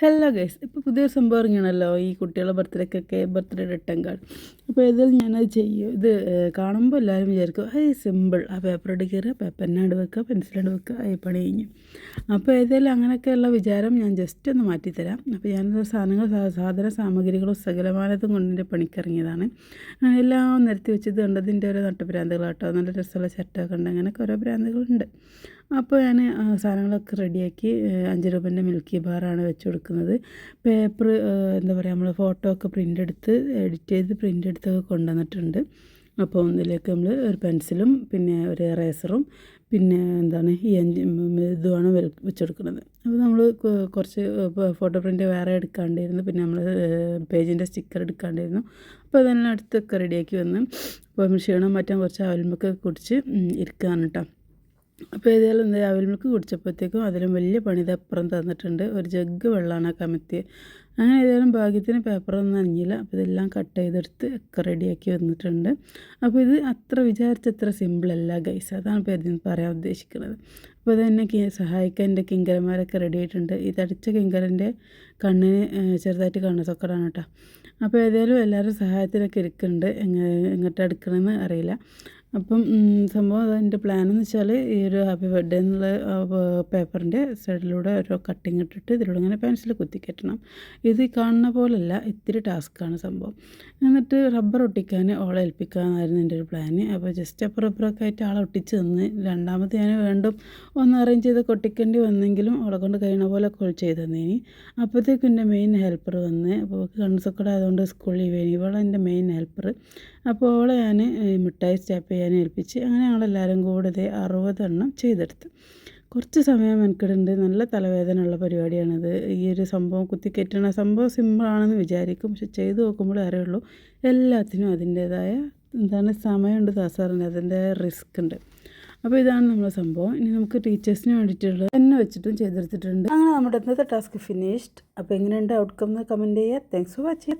Hello guys ഇപ്പോൾ പുതിയൊരു സംഭവം ഇറങ്ങിയാണല്ലോ ഈ കുട്ടികളുടെ ബർത്ത്ഡേക്കൊക്കെ ബർത്ത്ഡേ റിട്ടേൺ കാർഡ് അപ്പോൾ ഇതിൽ ഞാനത് ചെയ്യും. ഇത് കാണുമ്പോൾ എല്ലാവരും വിചാരിക്കും അത് സിമ്പിൾ ആ പേപ്പർ കയറുക പേപ്പറിനാട് വെക്കുക പെൻസിലാണ്ട് വെക്കുക ഈ പണി കഴിഞ്ഞു. അപ്പോൾ ഏതായാലും അങ്ങനെയൊക്കെയുള്ള വിചാരം ഞാൻ ജസ്റ്റ് ഒന്ന് മാറ്റിത്തരാം. അപ്പോൾ ഞാനത് സാധനങ്ങൾ സാധന സാമഗ്രികളും സകലമാനത്തും കൊണ്ട് എന്റെ പണിക്കിറങ്ങിയതാണ് എല്ലാം നിരത്തി വെച്ചത് കണ്ടതിന്റെ ഓരോ നട്ടുഭ്രാന്തുകളാട്ടോ നല്ല രസമുള്ള ചട്ടമൊക്കെ ഉണ്ട് അങ്ങനെയൊക്കെ ഓരോ ഭ്രാന്തുകളുണ്ട്. അപ്പോൾ ഞാൻ സാധനങ്ങളൊക്കെ റെഡിയാക്കി അഞ്ച് രൂപേന്റെ മിൽക്കി ബാറാണ് വെച്ച് കൊടുക്കുന്നത് പേപ്പർ എന്താ പറയുക നമ്മൾ ഫോട്ടോ ഒക്കെ പ്രിന്റ് എടുത്ത് എഡിറ്റ് ചെയ്ത് പ്രിന്റ് എടുത്തൊക്കെ കൊണ്ടുവന്നിട്ടുണ്ട്. അപ്പോൾ ഒന്നിലേക്ക് നമ്മൾ ഒരു പെൻസിലും പിന്നെ ഒരു എറേസറും പിന്നെ എന്താണ് ഈ അഞ്ച് ഇതുമാണ് വെച്ചെടുക്കുന്നത് അപ്പോൾ നമ്മൾ കുറച്ച് ഫോട്ടോ പ്രിന്റ് വേറെ എടുക്കാണ്ടായിരുന്നു. പിന്നെ നമ്മൾ പേജിന്റെ സ്റ്റിക്കർ എടുക്കാണ്ടായിരുന്നു. അപ്പോൾ അതെല്ലാം അടുത്തൊക്കെ റെഡിയാക്കി വന്ന് അപ്പോൾ ക്ഷീണം മാറ്റാൻ കുറച്ച് അവലമ്പൊക്കെ കുടിച്ച് ഇരിക്കുകയാണ് കേട്ടോ. അപ്പോൾ ഏതായാലും രാവിലെ മിൽക്ക് കുടിച്ചപ്പോഴത്തേക്കും അതിലും വലിയ പണി ഇത് തന്നിട്ടുണ്ട്. ഒരു ജഗ്ഗ് വെള്ളമാണ് ആ കമത്തി അങ്ങനെ ഏതായാലും ഭാഗ്യത്തിന് പേപ്പറൊന്നും നനഞ്ഞില്ല അപ്പോൾ ഇതെല്ലാം കട്ട് ചെയ്തെടുത്ത് ഒക്കെ റെഡിയാക്കി വന്നിട്ടുണ്ട്. അപ്പോൾ ഇത് അത്ര വിചാരിച്ചത്ര സിമ്പിളല്ല ഗൈസ് അതാണ് ഇപ്പോൾ ഇതിന് പറയാൻ ഉദ്ദേശിക്കുന്നത്. അപ്പോൾ ഇതെന്നെ സഹായിക്കാൻ എന്റെ കിങ്കരന്മാരൊക്കെ റെഡി ആയിട്ടുണ്ട്. ഈ തടിച്ച കിങ്കരന്റെ കണ്ണിന് ചെറുതായിട്ട് ചെറുതായിട്ട് കണ്ണുസൊക്കടാണ് കേട്ടോ. അപ്പോൾ ഏതായാലും എല്ലാവരും സഹായത്തിലൊക്കെ ഇരിക്കുന്നുണ്ട്. എങ്ങനെ എങ്ങോട്ട് എടുക്കണമെന്ന് അറിയില്ല. അപ്പം സംഭവം അതിന്റെ പ്ലാൻ എന്ന് വെച്ചാൽ ഈ ഒരു ഹാപ്പി ബർത്ത്ഡേ എന്നുള്ള പേപ്പറിന്റെ സൈഡിലൂടെ ഓരോ കട്ടിങ് ഇട്ടിട്ട് ഇതിലൂടെ ഇങ്ങനെ പെൻസിൽ കുത്തിക്കറ്റണം ഇത് കാണുന്ന പോലല്ല ഇത്തിരി ടാസ്ക്കാണ് സംഭവം. എന്നിട്ട് റബ്ബർ ഒട്ടിക്കാൻ ഓളെ ഏൽപ്പിക്കാമെന്നായിരുന്നു എന്റെ ഒരു പ്ലാന് അപ്പോൾ ജസ്റ്റ് അപ്പുറപ്പുറമൊക്കെ ആയിട്ട് ആളെ ഒട്ടിച്ച് തന്ന് രണ്ടാമത് ഞാൻ വീണ്ടും ഒന്ന് അറേഞ്ച് ചെയ്ത് കൊട്ടിക്കേണ്ടി വന്നെങ്കിലും അവളെ കൊണ്ട് കഴിയണ പോലെ കോൾ ചെയ്ത് തന്നേനി. അപ്പോഴത്തേക്കും എന്റെ മെയിൻ ഹെൽപ്പർ വന്ന് അപ്പോൾ കൺസൊക്കട ആയതുകൊണ്ട് സ്കൂളിൽ വേണി ഇവളെ എന്റെ മെയിൻ ഹെൽപ്പർ അപ്പോൾ അവളെ ഞാൻ മിഠായി സ്റ്റാപ്പ് ചെയ്യാൻ ഏൽപ്പിച്ച് അങ്ങനെ ഞങ്ങളെല്ലാവരും കൂടെ അറുപതെണ്ണം ചെയ്തെടുത്ത്. കുറച്ച് സമയം മെനക്കെടുണ്ട് നല്ല തലവേദന ഉള്ള പരിപാടിയാണിത്. ഈ ഒരു സംഭവം കുത്തിക്കയറ്റണ സംഭവം സിമ്പിളാണെന്ന് വിചാരിക്കും. പക്ഷെ ചെയ്ത് നോക്കുമ്പോഴേ അറിയുള്ളൂ എല്ലാത്തിനും അതിന്റേതായ എന്താണ് സമയമുണ്ട് ദാസാറിന് അതിന്റെ റിസ്ക് ഉണ്ട്. അപ്പോൾ ഇതാണ് നമ്മളെ സംഭവം. ഇനി നമുക്ക് ടീച്ചേഴ്സിന് വേണ്ടിയിട്ടുള്ളത് തന്നെ വെച്ചിട്ടും ചെയ്തെടുത്തിട്ടുണ്ട്. അങ്ങനെ നമ്മുടെ ഇന്നത്തെ ടാസ്ക് ഫിനിഷ്ഡ് അപ്പോൾ എങ്ങനെയുണ്ട് ഔട്ട്കം എന്ന് കമന്റ് ചെയ്യുക. Thanks for watching